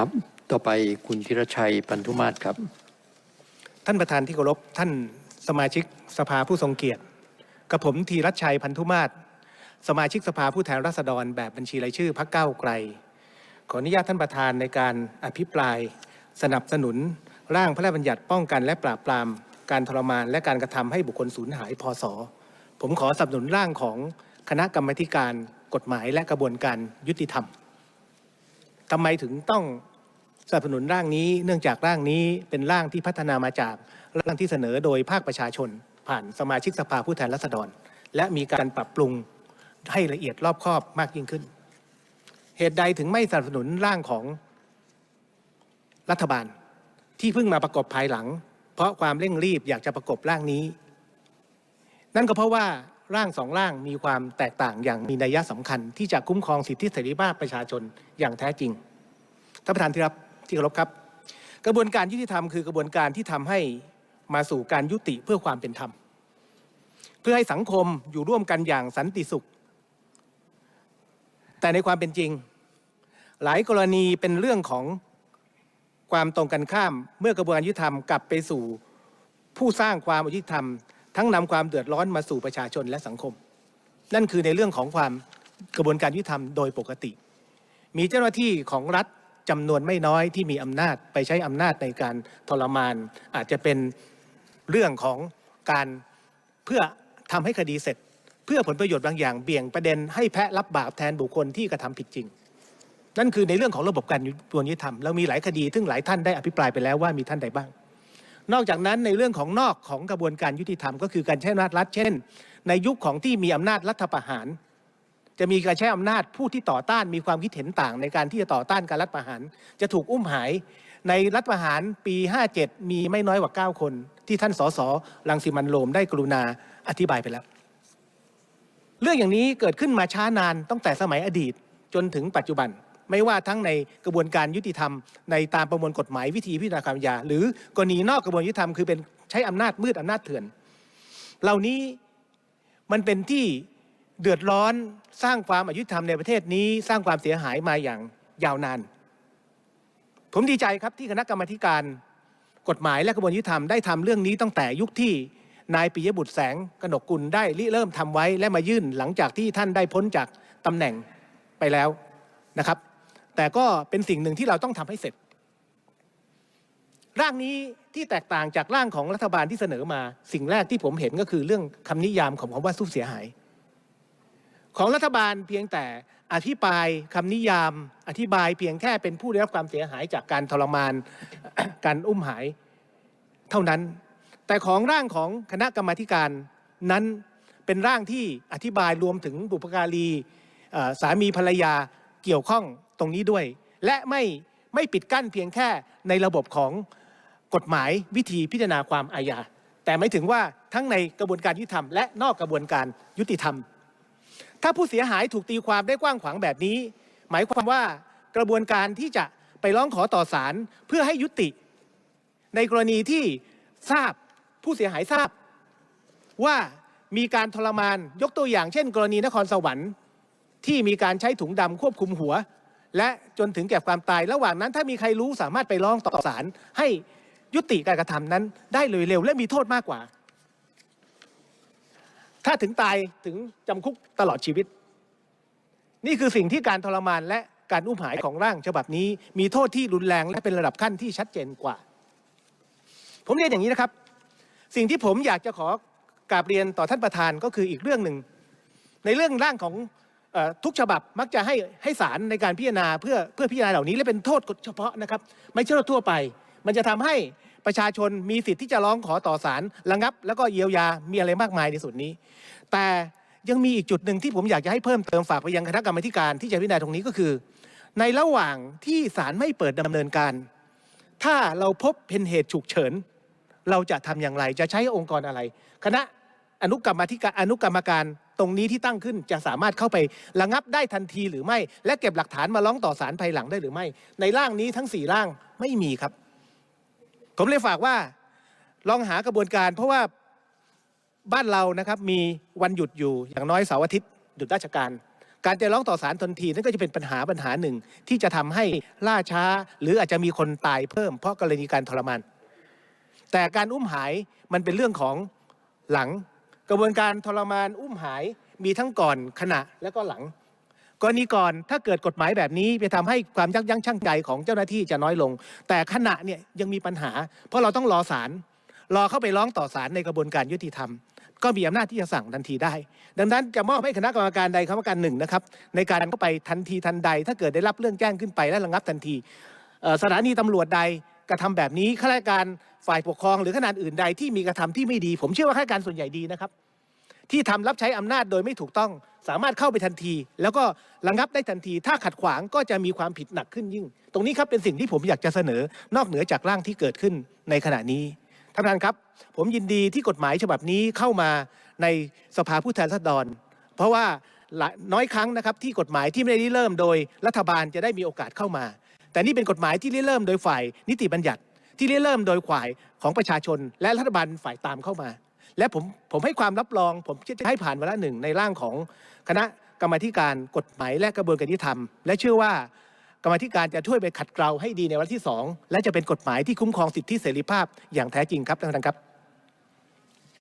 ครับ ต่อไปคุณธีรชัยปันธุมาศครับ ท่านประธานที่เคารพท่านสมาชิกสภาผู้ทรงเกียรติกับผมธีรชัยพันธุมาศสมาชิกสภาผู้แทนราษฎรแบบบัญชีรายชื่อพรรคก้าไกล ขออนุญาตท่านประธานในการอภิปราย สนับสนุน ร่างพระราชบัญญัติป้องกันและปราบปราม การทรมานและการกระทำให้บุคคลสูญหายพศผมขอสนับสนุนร่างของคณะกรรมการกฎหมายและกระบวนการยุติธรรมทำไมถึงต้อง สนับสนุนร่างนี้เนื่องจากร่างนี้เป็นร่างที่พัฒนามาจากร่างที่เสนอโดยภาคประชาชน ผ่านสมาชิกสภาผู้แทนราษฎร และมีการปรับปรุงให้ละเอียดรอบคอบมากยิ่งขึ้น เหตุใดถึงไม่สนับสนุนร่างของรัฐบาลที่เพิ่งมาประกบภายหลัง เพราะความเร่งรีบอยากจะประกบร่างนี้ นั่นก็เพราะว่าร่างสองร่างมีความแตกต่างอย่างมีนัยสำคัญ ที่จะคุ้มครองสิทธิเสรีภาพประชาชนอย่างแท้จริงท่านประธานที่รับ ที่เคารพครับ กระบวนการยุติธรรมคือกระบวนการที่ทำให้มาสู่การยุติเพื่อความเป็นธรรม เพื่อให้สังคมอยู่ร่วมกันอย่างสันติสุข แต่ในความเป็นจริง หลายกรณีเป็นเรื่องของความตรงกันข้าม เมื่อกระบวนการยุติธรรมกลับไปสู่ผู้สร้างความอยุติธรรม ทั้งนำความเดือดร้อนมาสู่ประชาชนและสังคม นั่นคือในเรื่องของความกระบวนการยุติธรรมโดยปกติ มีเจ้าหน้าที่ของรัฐ จำนวนไม่น้อยที่มีอำนาจไปใช้อำนาจในการทรมาน อาจจะเป็นเรื่องของการเพื่อทำให้คดีเสร็จ เพื่อผลประโยชน์บางอย่างเบี่ยงประเด็นให้แพะรับบาปแทนบุคคลที่กระทำผิดจริง นั่นคือในเรื่องของระบบการยุติธรรมเรามีหลายคดีซึ่งหลายท่านได้อภิปรายไปแล้วว่ามีท่านใดบ้าง นอกจากนั้นในเรื่องของนอกของกระบวนการยุติธรรมก็คือการใช้อำนาจรัฐเช่น ในยุคของที่มีอำนาจรัฐประหาร จะมีการใช้อำนาจผู้ที่ต่อต้านมีความคิดเห็นต่างในการที่จะต่อต้านการรัฐประหาร จะถูกอุ้มหายในรัฐประหารปี 57 มีไม่น้อยกว่า 9 คน ที่ท่านสสรังสิมันโรมได้กรุณาอธิบายไปแล้ว เรื่องอย่างนี้เกิดขึ้นมาช้านานตั้งแต่สมัยอดีตจนถึงปัจจุบัน ไม่ว่าทั้งในกระบวนการยุติธรรม ในตามประมวลกฎหมายวิธีพิจารณาความอาญาหรือกรณีนอกกระบวนการยุติธรรมคือเป็นใช้อำนาจมืดอำนาจเถื่อน เหล่านี้มันเป็นที่ เดือดร้อนสร้างความอายุติธรรมในประเทศนี้ สร้างความเสียหายมาอย่างยาวนาน ผมดีใจครับที่คณะกรรมาธิการกฎหมายและกระบวนการยุติธรรมได้ทำเรื่องนี้ตั้งแต่ยุคที่นายปิยบุตรแสงกนกกุลได้ริเริ่มทำไว้และมายื่นหลังจากที่ท่านได้พ้นจากตำแหน่งไปแล้วนะครับ แต่ก็เป็นสิ่งหนึ่งที่เราต้องทำให้เสร็จ ร่างนี้ที่แตกต่างจากร่างของรัฐบาลที่เสนอมา สิ่งแรกที่ผมเห็นก็คือเรื่องคำนิยามของคำว่าสู้เสียหาย ของรัฐบาลเพียงแต่อธิบายคำนิยาม อธิบายเพียงแค่เป็นผู้ได้รับความเสียหายจากการทรมานการอุ้มหายเท่านั้น แต่ของร่างของคณะกรรมาการนั้นเป็นร่างที่อธิบายรวมถึงบุพการีสามีภรรยาเกี่ยวข้องตรงนี้ด้วย และไม่ไม่ปิดกั้นเพียงแค่ในระบบของกฎหมายวิธีพิจารณาความอาญาแต่หมายถึงว่าทั้งในกระบวนการยุติธรรมและนอกกระบวนการยุติธรรม ถ้าผู้เสียหายถูกตีความได้กว้างขวางแบบนี้ หมายความว่ากระบวนการที่จะไปร้องขอต่อศาลเพื่อให้ยุติ ในกรณีที่ทราบผู้เสียหายทราบ ว่ามีการทรมานยกตัวอย่างเช่น กรณีนครสวรรค์ที่มีการใช้ถุงดำควบคุมหัว และจนถึงแก่ความตาย ระหว่างนั้นถ้ามีใครรู้สามารถไปร้องต่อศาลให้ยุติการกระทำนั้นได้เลยเร็วและมีโทษมากกว่า ถ้าถึงตายถึงจำคุกตลอดชีวิต นี่คือสิ่งที่การทรมานและการอุ้มหายของร่างฉบับนี้ มีโทษที่รุนแรงและเป็นระดับขั้นที่ชัดเจนกว่า ผมเรียนอย่างนี้นะครับ สิ่งที่ผมอยากจะขอกราบเรียนต่อท่านประธานก็คืออีกเรื่องหนึ่ง ในเรื่องร่างของทุกฉบับมักจะให้ให้ศาลในการพิจารณาเพื่อเพื่อพิจารณาเหล่านี้และเป็นโทษเฉพาะนะครับ ไม่ใช่โทษทั่วไป มันจะทำให้ ประชาชนมีสิทธิ์ที่จะร้องขอต่อศาลระงับ แล้วก็เยียวยามีอะไรมากมายในส่วนนี้ แต่ยังมีอีกจุดหนึ่งที่ผมอยากจะให้เพิ่มเติมฝากไปยังคณะกรรมธิการที่จะพิจารณาตรงนี้ก็คือ ในระหว่างที่ศาลไม่เปิดดำเนินการ ถ้าเราพบเป็นเหตุฉุกเฉิน เราจะทำอย่างไรจะใช้องค์กรอะไร คณะอนุกรรมธิการอนุกรรมการตรงนี้ที่ตั้งขึ้นจะสามารถเข้าไประงับได้ทันทีหรือไม่ และเก็บหลักฐานมาร้องต่อศาลภายหลังได้หรือไม่ ในร่างนี้ทั้งสี่ร่างไม่มีครับ ผมเลยฝากว่าลองหากระบวนการ เพราะว่าบ้านเรานะครับมีวันหยุดอยู่อย่างน้อยเสาร์อาทิตย์หยุดราชการ การจะร้องต่อศาลทันทีนั่นก็จะเป็นปัญหาปัญหาหนึ่งที่จะทำให้ล่าช้า หรืออาจจะมีคนตายเพิ่มเพราะกรณีการทรมานแต่การอุ้มหายมันเป็นเรื่องของหลัง กระบวนการทรมานอุ้มหายมีทั้งก่อนขณะและก็หลัง กรณีก่อนถ้าเกิดกฎหมายแบบนี้ไปทำให้ความยับยั้งชั่งใจของเจ้าหน้าที่จะน้อยลง แต่ขณะเนี่ยยังมีปัญหา เพราะเราต้องรอศาลรอเข้าไปร้องต่อศาลในกระบวนการยุติธรรม ก็มีอำนาจที่จะสั่งทันทีได้ ดังนั้นจะมอบให้คณะกรรมการใดคณะกรรมการหนึ่งนะครับในการเข้าไปทันทีทันใด ถ้าเกิดได้รับเรื่องแจ้งขึ้นไปและระงับทันทีสถานีตำรวจใดกระทำแบบนี้ข้าราชการฝ่ายปกครองหรือขนาดอื่นใดที่มีกระทำที่ไม่ดี ผมเชื่อว่าข้าราชการส่วนใหญ่ดีนะครับ ที่ทำรับใช้อำนาจโดยไม่ถูกต้อง สามารถเข้าไปทันที แล้วก็ระงับได้ทันที ถ้าขัดขวางก็จะมีความผิดหนักขึ้นยิ่ง ตรงนี้ครับเป็นสิ่งที่ผมอยากจะเสนอนอกเหนือจากร่างที่เกิดขึ้นในขณะนี้ท่านประธานครับ ผมยินดีที่กฎหมายฉบับนี้เข้ามาในสภาผู้แทนราษฎร เพราะว่าน้อยครั้งนะครับที่กฎหมายที่ไม่ได้เริ่มโดยรัฐบาลจะได้มีโอกาสเข้ามา แต่นี่เป็นกฎหมายที่เริ่มโดยฝ่ายนิติบัญญัติที่เริ่มโดยฝ่ายของประชาชน และรัฐบาลฝ่ายตามเข้ามา และผมผมให้ความรับรอง ผมจะให้ผ่านวาระหนึ่งในร่างของคณะกรรมาธิการกฎหมายและกระบวนการยุติธรรม และเชื่อว่ากรรมาธิการจะช่วยไปขัดเกลาให้ดีในวาระที่สองและจะเป็นกฎหมายที่คุ้มครองสิทธิเสรีภาพอย่างแท้จริงครับท่านประธานครับ